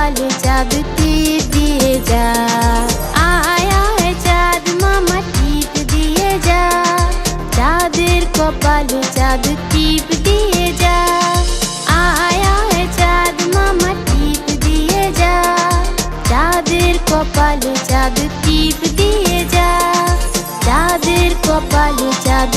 बाल चाबती दिए जा। आया है चाँद मामा टीप दिए जा। चादर को बालू चाब टीप दिए जा। आया है चाँद मामा टीप दिए जा। चादर को बालू चाब टीप दिए जा। चादर को बालू चाब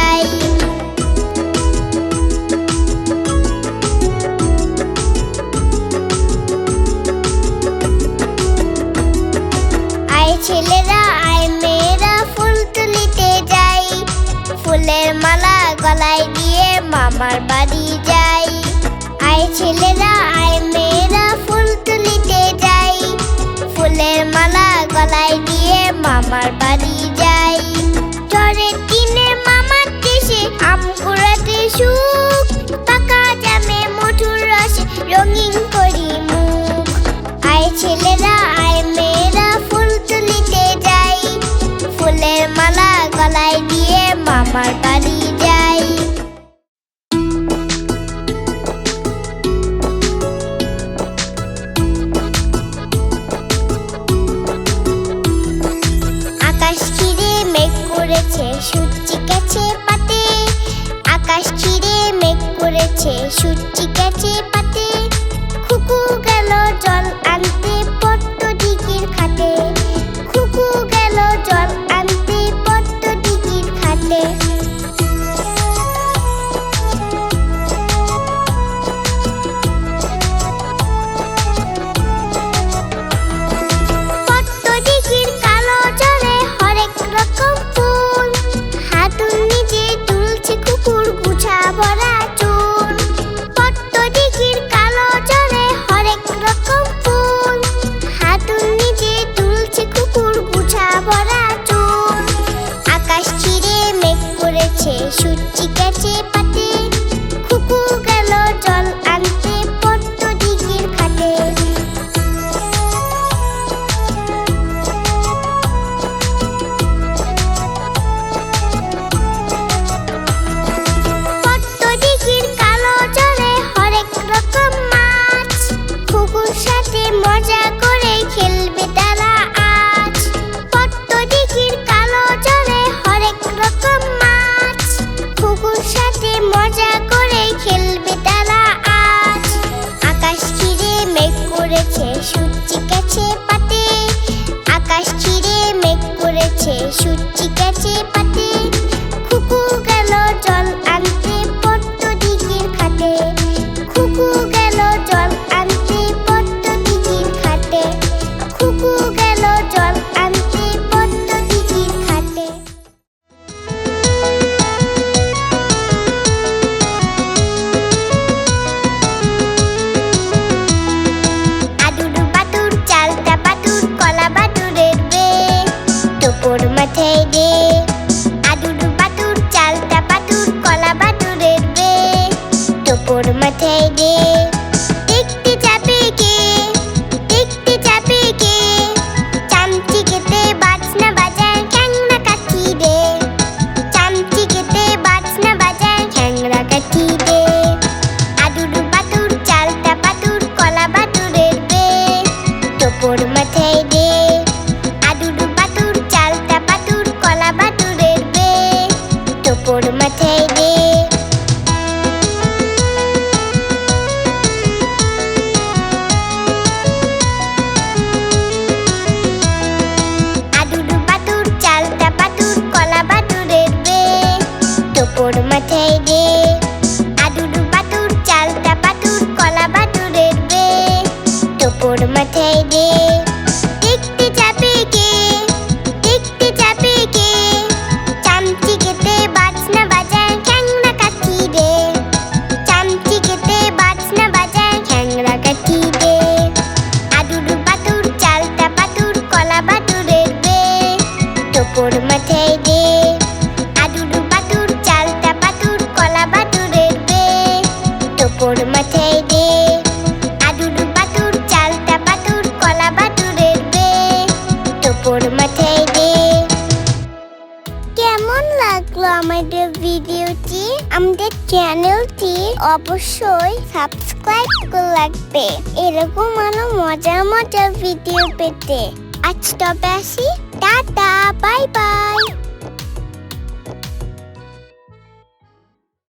আমার বাড়ি যাই। আই ছেলেরা, আয় মেয়েরা, ফুল তুলিতে যাই। ফুলের মালা গলায় দিয়ে মামার বাড়ি day. পেতে। আজ তবে আসি।